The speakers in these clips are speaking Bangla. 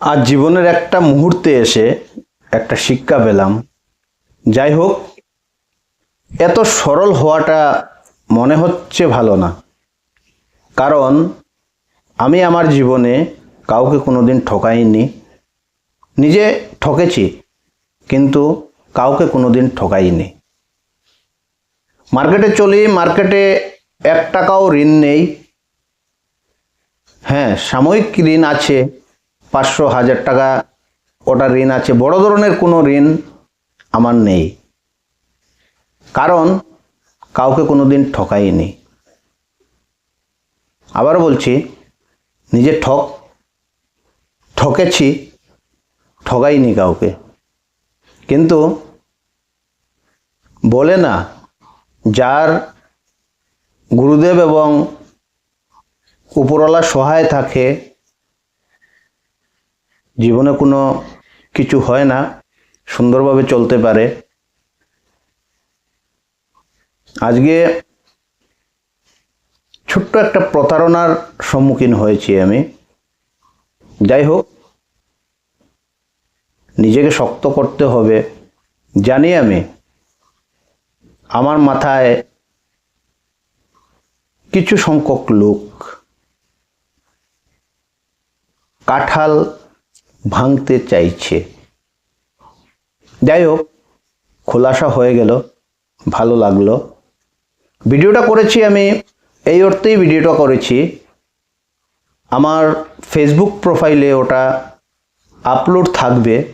আজ জীবনের একটা মুহূর্তে এসে একটা শিক্ষা পেলাম। যাই হোক, এত সরল হওয়াটা মনে হচ্ছে ভালো না। কারণ আমি আমার জীবনে কাউকে কোনো কোনোদিন ঠকাইনি। নিজে ঠকেছি, কিন্তু কাউকে কোনো কোনোদিন ঠকাইনি। মার্কেটে চলি, মার্কেটে এক টাকাও ঋণ নেই। হ্যাঁ সাময়িক ঋণ আছে। পাঁচশো হাজার টাকা ওটা ঋণ আছে। বড় ধরনের কোনো ঋণ আমার নেই। কারণ কাউকে কোনো দিন ঠকাইনি। আবার বলছি, নিজে ঠক, ঠকেছি ঠকাইনি কাউকে। কিন্তু বলে না, যার গুরুদেব এবং উপরওয়ালা সহায় থাকে জীবনে কোনো কিছু হয় না, সুন্দরভাবে চলতে পারে। আজকে ছোট্ট একটা প্রতারণার সম্মুখীন হয়েছি আমি। যাই হোক, নিজেকে শক্ত করতে হবে। জানি আমি, আমার মাথায় কিছু সংখ্যক লোক, কাঁঠাল ভাঙতে চাইছে। যাই হোক, খোলাসা হয়ে গেল, ভালো লাগল। ভিডিওটা করেছি আমি, এই অর্থেই ভিডিওটা করেছি। আমার ফেসবুক প্রোফাইলে ওটা আপলোড থাকবে।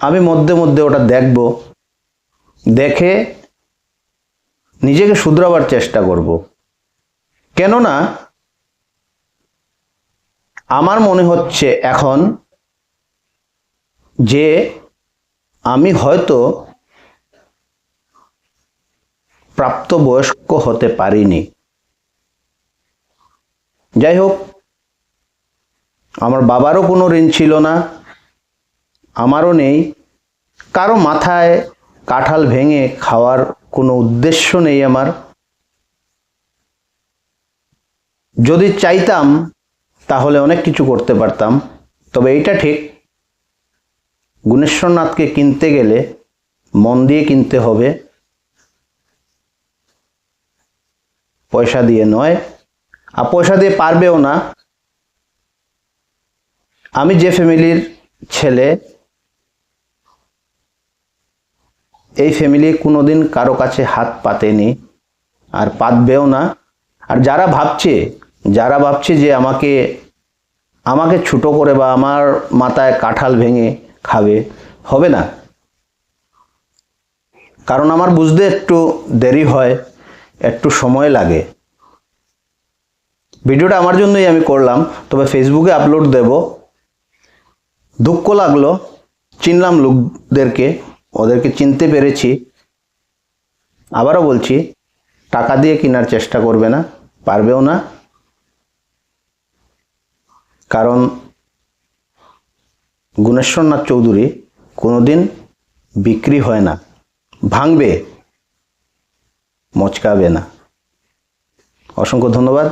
আমি মধ্যে মধ্যে ওটা দেখব। দেখে নিজেকে শুধরাবার চেষ্টা করব। কেননা, আমার মনে হচ্ছে এখন যে আমি হয়তো প্রাপ্তবয়স্ক হতে পারিনি। যাই হোক, আমার বাবারও কোনো ঋণ ছিল না, আমারও নেই। কারও মাথায় কাঁঠাল ভেঙে খাওয়ার কোনো উদ্দেশ্য নেই আমার। যদি চাইতাম, তাহলে অনেক কিছু করতে পারতাম, তবে এইটা ঠিক গুণেশ্বরনাথকে কিনতে গেলে মন দিয়ে কিনতে হবে। পয়সা দিয়ে নয়। আর পয়সা দিয়ে পারবেও না। আমি যে ফ্যামিলির ছেলে, এই ফ্যামিলি কোনোদিন কারও কাছে হাত পাতেনি আর পাতবেও না। আর যারা ভাবছে যারা ভাবছে যে আমাকে আমাকে ছোটো করে বা আমার মাথায় কাঁঠাল ভেঙে খাবে, হবে না। কারণ আমার বুঝতে একটু দেরি হয়, একটু সময় লাগে। ভিডিওটা আমার জন্যই আমি করলাম, তবে ফেসবুকে আপলোড দেব। দুঃখ লাগল, চিনলাম লোকদেরকে, ওদেরকে চিনতে পেরেছি। আবারও বলছি, টাকা দিয়ে কেনার চেষ্টা করবে না, পারবেও না। কারণ গুণেশ্বরনাথ চৌধুরী কোনোদিন বিক্রি হয় না ভাঙবে মচকাবে না। অসংখ্য ধন্যবাদ।